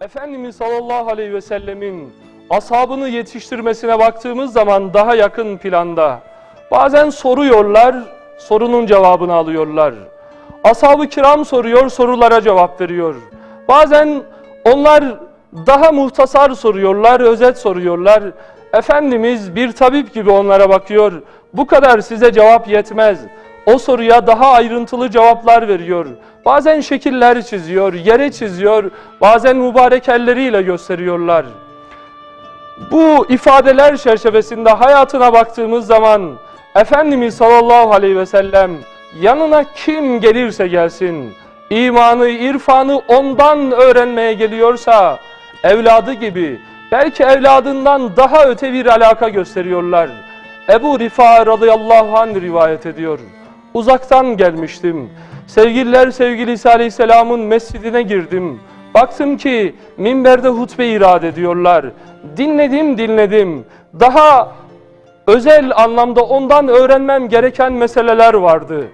Efendimiz sallallahu aleyhi ve sellemin ashabını yetiştirmesine baktığımız zaman daha yakın planda bazen soruyorlar, sorunun cevabını alıyorlar. Ashab-ı kiram soruyor, sorulara cevap veriyor. Bazen onlar daha muhtasar soruyorlar, özet soruyorlar. Efendimiz bir tabip gibi onlara bakıyor. Bu kadar size cevap yetmez. O soruya daha ayrıntılı cevaplar veriyor. Bazen şekiller çiziyor, yere çiziyor, bazen mübarek elleriyle gösteriyorlar. Bu ifadeler çerçevesinde hayatına baktığımız zaman Efendimiz sallallahu aleyhi ve sellem yanına kim gelirse gelsin, imanı, irfanı ondan öğrenmeye geliyorsa evladı gibi belki evladından daha öte bir alaka gösteriyorlar. Ebu Rifa radıyallahu anh rivayet ediyor. Uzaktan gelmiştim. Sevgililer sevgilisi aleyhisselamın mescidine girdim. Baktım ki minberde hutbe irad ediyorlar. Dinledim dinledim. Daha özel anlamda ondan öğrenmem gereken meseleler vardı.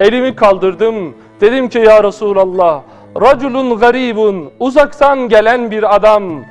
Elimi kaldırdım. Dedim ki ya Resulallah, raculun garibun, uzaktan gelen bir adam.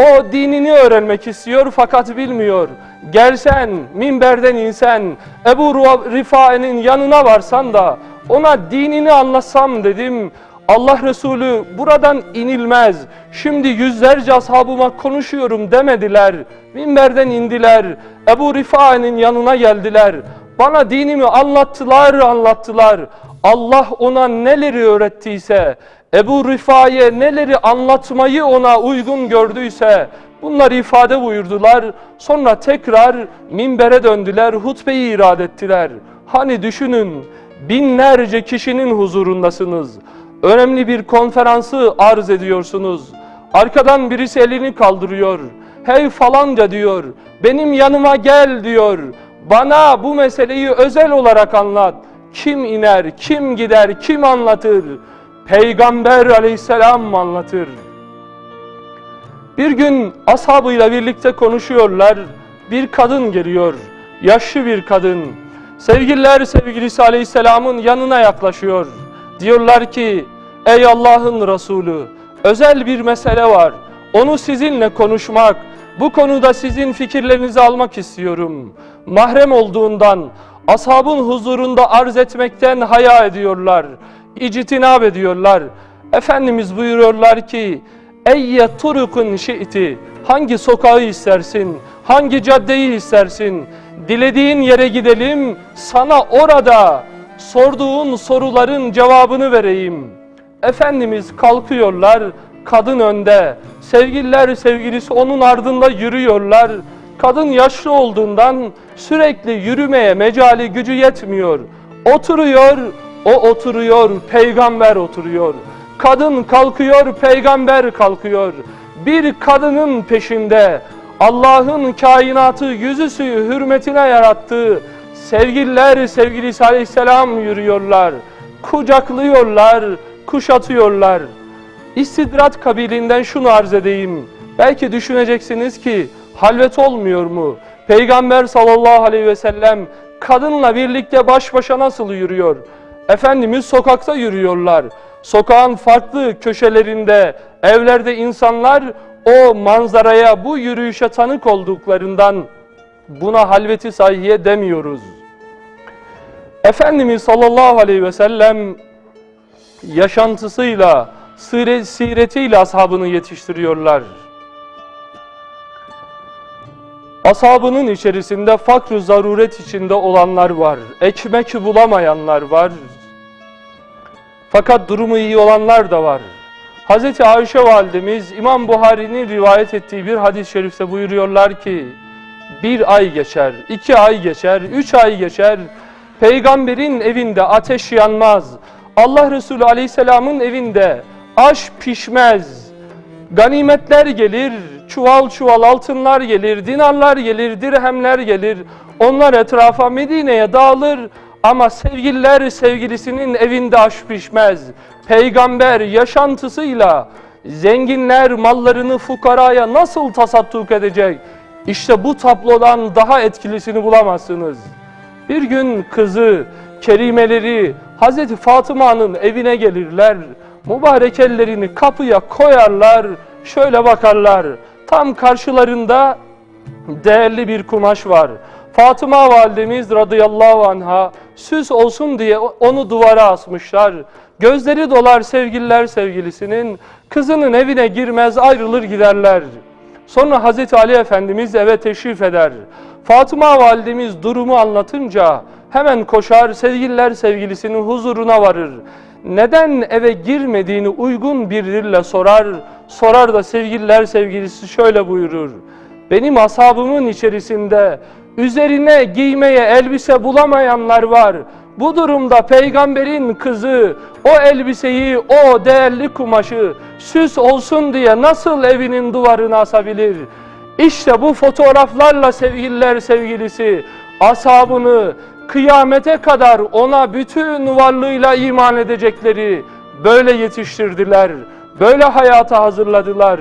O dinini öğrenmek istiyor fakat bilmiyor. Gelsen, minberden insen, Ebu Rifai'nin yanına varsan da ona dinini anlatsam dedim. Allah Resulü buradan inilmez. Şimdi yüzlerce ashabıma konuşuyorum demediler. Minberden indiler. Ebu Rifai'nin yanına geldiler. Bana dinimi anlattılar, anlattılar. Allah ona neleri öğrettiyse, Ebu Rifa'ye neleri anlatmayı ona uygun gördüyse, bunları ifade buyurdular. Sonra tekrar minbere döndüler, hutbeyi irad ettiler. Hani düşünün, binlerce kişinin huzurundasınız. Önemli bir konferansı arz ediyorsunuz. Arkadan birisi elini kaldırıyor. Hey falanca diyor, benim yanıma gel diyor. Bana bu meseleyi özel olarak anlat. Kim iner, kim gider, kim anlatır? Peygamber aleyhisselam anlatır. Bir gün ashabıyla birlikte konuşuyorlar. Bir kadın geliyor. Yaşlı bir kadın. Sevgililer sevgilisi aleyhisselamın yanına yaklaşıyor. Diyorlar ki ey Allah'ın Resulü özel bir mesele var. Onu sizinle konuşmak, bu konuda sizin fikirlerinizi almak istiyorum. Mahrem olduğundan ashabın huzurunda arz etmekten haya ediyorlar. İcitinab ediyorlar. Efendimiz buyuruyorlar ki Eyye turukun şi'ti Hangi sokağı istersin? Hangi caddeyi istersin? Dilediğin yere gidelim sana orada sorduğun soruların cevabını vereyim. Efendimiz kalkıyorlar kadın önde. Sevgililer sevgilisi onun ardında yürüyorlar. Kadın yaşlı olduğundan sürekli yürümeye mecali gücü yetmiyor. Oturuyor, o oturuyor, peygamber oturuyor. Kadın kalkıyor, peygamber kalkıyor. Bir kadının peşinde Allah'ın kainatı yüzüsü hürmetine yarattığı sevgililer sevgilisi aleyhisselam yürüyorlar. Kucaklıyorlar, kuşatıyorlar. İstidrat kabilinden şunu arz edeyim. Belki düşüneceksiniz ki halvet olmuyor mu? Peygamber sallallahu aleyhi ve sellem kadınla birlikte baş başa nasıl yürüyor? Efendimiz sokakta yürüyorlar. Sokağın farklı köşelerinde, evlerde insanlar o manzaraya, bu yürüyüşe tanık olduklarından buna halveti sahiye demiyoruz. Efendimiz sallallahu aleyhi ve sellem yaşantısıyla, sire- siretiyle ashabını yetiştiriyorlar. Ashabının içerisinde fakr zaruret içinde olanlar var. Ekmek bulamayanlar var. Fakat durumu iyi olanlar da var. Hz. Ayşe validemiz İmam Buhari'nin rivayet ettiği bir hadis-i şerifte buyuruyorlar ki bir ay geçer, iki ay geçer, üç ay geçer. Peygamberin evinde ateş yanmaz. Allah Resulü Aleyhisselam'ın evinde aş pişmez. Ganimetler gelir, çuval çuval altınlar gelir, dinarlar gelir, dirhemler gelir. Onlar etrafa Medine'ye dağılır ama sevgililer sevgilisinin evinde aş pişmez. Peygamber yaşantısıyla zenginler mallarını fukaraya nasıl tasadduk edecek? İşte bu tablodan daha etkilisini bulamazsınız. Bir gün kızı, kerimeleri Hazreti Fatıma'nın evine gelirler. mübarek ellerini kapıya koyarlar, şöyle bakarlar. Tam karşılarında değerli bir kumaş var. Fatıma validemiz radıyallahu anha süs olsun diye onu duvara asmışlar. Gözleri dolar sevgililer sevgilisinin kızının evine girmez ayrılır giderler. Sonra Hazreti Ali Efendimiz eve teşrif eder. Fatıma validemiz durumu anlatınca hemen koşar sevgililer sevgilisinin huzuruna varır. Neden eve girmediğini uygun bir dille sorar. Sorar da sevgililer sevgilisi şöyle buyurur. Benim ashabımın içerisinde üzerine giymeye elbise bulamayanlar var. Bu durumda peygamberin kızı o elbiseyi, o değerli kumaşı süs olsun diye nasıl evinin duvarına asabilir? İşte bu fotoğraflarla sevgililer sevgilisi ashabını kıyamete kadar ona bütün varlığıyla iman edecekleri böyle yetiştirdiler. Böyle hayata hazırladılar.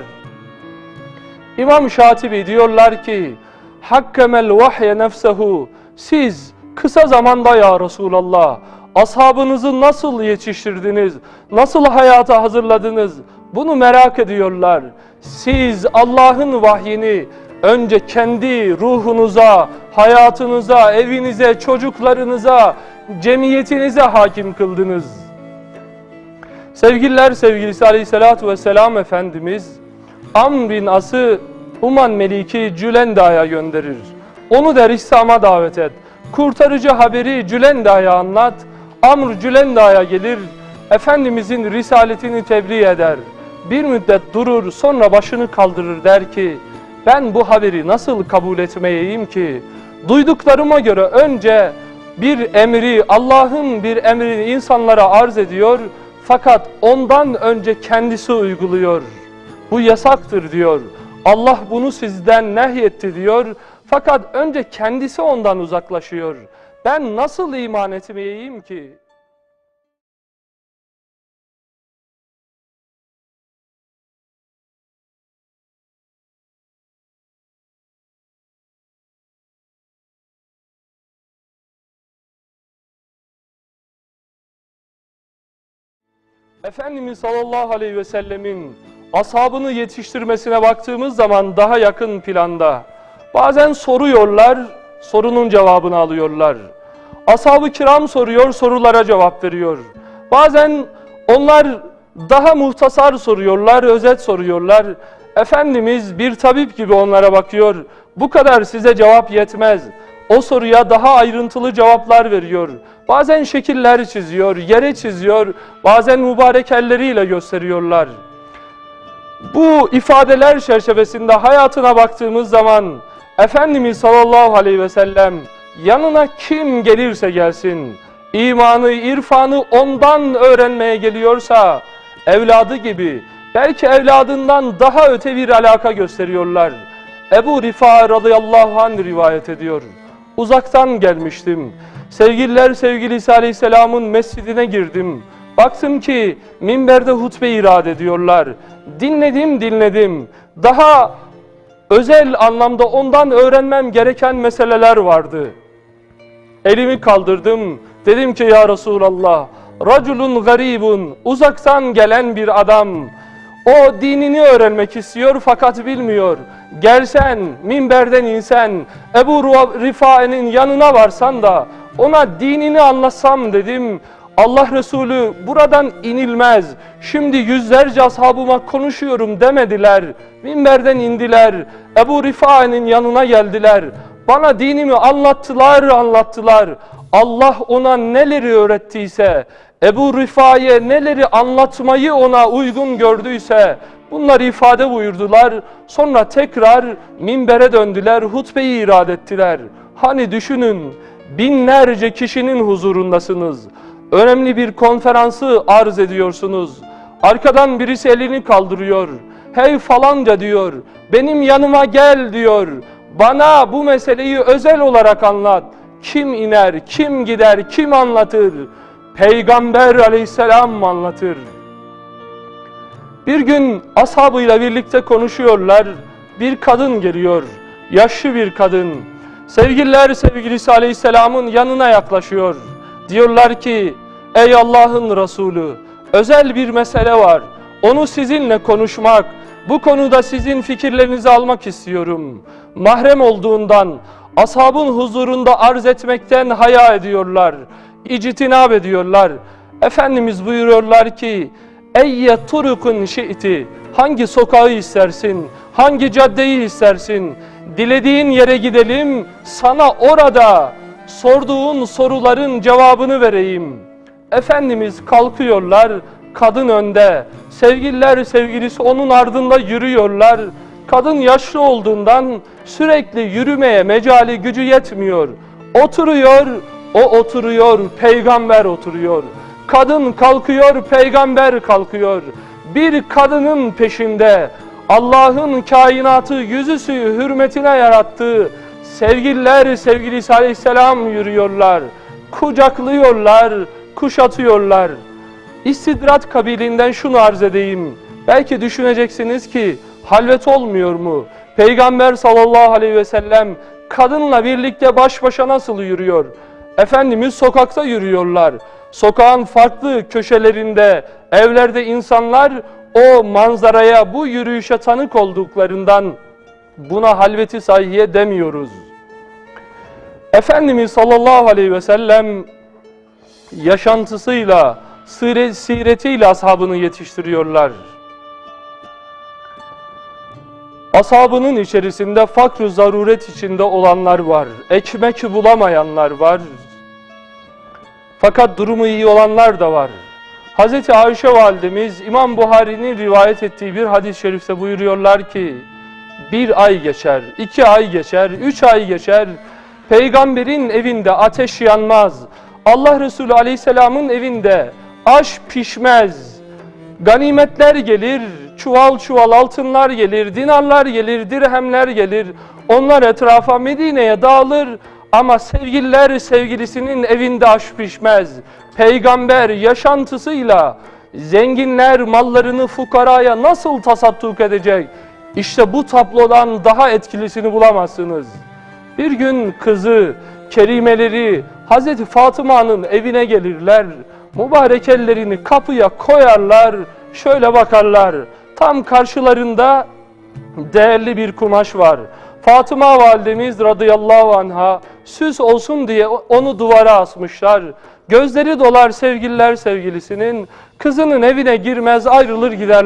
İmam Şatibi diyorlar ki hakkemel vahye nefsehu siz kısa zamanda ya Resulallah ashabınızı nasıl yetiştirdiniz? Nasıl hayata hazırladınız? Bunu merak ediyorlar. Siz Allah'ın vahyini önce kendi ruhunuza, hayatınıza, evinize, çocuklarınıza, cemiyetinize hakim kıldınız. Sevgililer sevgilisi aleyhissalatu vesselam Efendimiz Amr bin As'ı Uman Meliki Cülenda'ya gönderir. Onu der İslam'a davet et. Kurtarıcı haberi Cülenda'ya anlat. Amr Cülenda'ya gelir. Efendimizin risaletini tebliğ eder. Bir müddet durur sonra başını kaldırır der ki ben bu haberi nasıl kabul etmeyeyim ki? Duyduklarıma göre önce bir emri, Allah'ın bir emrini insanlara arz ediyor fakat ondan önce kendisi uyguluyor. Bu yasaktır diyor. Allah bunu sizden nehyetti diyor. Fakat önce kendisi ondan uzaklaşıyor. Ben nasıl iman etmeyeyim ki? Efendimiz sallallahu aleyhi ve sellemin ashabını yetiştirmesine baktığımız zaman daha yakın planda. Bazen soruyorlar, sorunun cevabını alıyorlar. Ashab-ı kiram soruyor, sorulara cevap veriyor. Bazen onlar daha muhtasar soruyorlar, özet soruyorlar. Efendimiz bir tabip gibi onlara bakıyor. Bu kadar size cevap yetmez. O soruya daha ayrıntılı cevaplar veriyor. Bazen şekiller çiziyor, yere çiziyor, bazen mübarek elleriyle gösteriyorlar. Bu ifadeler çerçevesinde hayatına baktığımız zaman Efendimiz sallallahu aleyhi ve sellem yanına kim gelirse gelsin, imanı, irfanı ondan öğrenmeye geliyorsa evladı gibi belki evladından daha öte bir alaka gösteriyorlar. Ebu Rifa radıyallahu anh rivayet ediyor. Uzaktan gelmiştim. Sevgililer sevgilisi aleyhisselamın mescidine girdim. Baktım ki minberde hutbe irad ediyorlar. Dinledim dinledim. Daha özel anlamda ondan öğrenmem gereken meseleler vardı. Elimi kaldırdım. Dedim ki ya Resulallah, raculun garibun, uzaktan gelen bir adam. O dinini öğrenmek istiyor fakat bilmiyor. Gelsen, minberden insen, Ebu Rifa'nın yanına varsan da ona dinini anlatsam dedim. Allah Resulü buradan inilmez. Şimdi yüzlerce ashabıma konuşuyorum demediler. Minberden indiler. Ebu Rifa'nın yanına geldiler. Bana dinimi anlattılar, anlattılar. Allah ona neleri öğrettiyse, Ebu Rifa'ya neleri anlatmayı ona uygun gördüyse bunları ifade buyurdular. Sonra tekrar minbere döndüler, hutbeyi irad ettiler. Hani düşünün binlerce kişinin huzurundasınız. Önemli bir konferansı arz ediyorsunuz. Arkadan birisi elini kaldırıyor. Hey falanca diyor. Benim yanıma gel diyor. Bana bu meseleyi özel olarak anlat. Kim iner, kim gider, kim anlatır? Peygamber aleyhisselam anlatır. Bir gün ashabıyla birlikte konuşuyorlar. Bir kadın geliyor. Yaşlı bir kadın. Sevgililer sevgilisi aleyhisselamın yanına yaklaşıyor. Diyorlar ki ey Allah'ın Resulü özel bir mesele var. Onu sizinle konuşmak, bu konuda sizin fikirlerinizi almak istiyorum. Mahrem olduğundan, ashabın huzurunda arz etmekten haya ediyorlar, icitinab ediyorlar. Efendimiz buyuruyorlar ki, Eyye turukun şi'ti, hangi sokağı istersin, hangi caddeyi istersin, dilediğin yere gidelim, sana orada sorduğun soruların cevabını vereyim. Efendimiz kalkıyorlar, kadın önde, sevgililer sevgilisi onun ardında yürüyorlar. Kadın yaşlı olduğundan sürekli yürümeye mecali gücü yetmiyor. Oturuyor, o oturuyor, peygamber oturuyor. Kadın kalkıyor, peygamber kalkıyor. Bir kadının peşinde Allah'ın kainatı yüzüsü hürmetine yarattığı sevgililer sevgilisi aleyhisselam yürüyorlar. Kucaklıyorlar, kuşatıyorlar. İstidrat kabiliğinden şunu arz edeyim. Belki düşüneceksiniz ki halvet olmuyor mu? Peygamber sallallahu aleyhi ve sellem kadınla birlikte baş başa nasıl yürüyor? Efendimiz sokakta yürüyorlar. Sokağın farklı köşelerinde, evlerde insanlar o manzaraya, bu yürüyüşe tanık olduklarından buna halveti sahiye demiyoruz. Efendimiz sallallahu aleyhi ve sellem yaşantısıyla, sire- siretiyle ashabını yetiştiriyorlar. Ashabının içerisinde fakr zaruret içinde olanlar var. Ekmek bulamayanlar var. Fakat durumu iyi olanlar da var. Hz. Ayşe validemiz İmam Buhari'nin rivayet ettiği bir hadis-i şerifte buyuruyorlar ki bir ay geçer, iki ay geçer, üç ay geçer. Peygamberin evinde ateş yanmaz. Allah Resulü Aleyhisselam'ın evinde aş pişmez. Ganimetler gelir, çuval çuval altınlar gelir, dinarlar gelir, dirhemler gelir. Onlar etrafa Medine'ye dağılır ama sevgililer sevgilisinin evinde aş pişmez. Peygamber yaşantısıyla zenginler mallarını fukaraya nasıl tasadduk edecek? İşte bu tablodan daha etkilisini bulamazsınız. Bir gün kızı, kerimeleri Hazreti Fatıma'nın evine gelirler. Mübarek ellerini kapıya koyarlar, şöyle bakarlar. Tam karşılarında değerli bir kumaş var. Fatıma validemiz radıyallahu anha süs olsun diye onu duvara asmışlar. Gözleri dolar sevgililer sevgilisinin kızının evine girmez ayrılır giderler.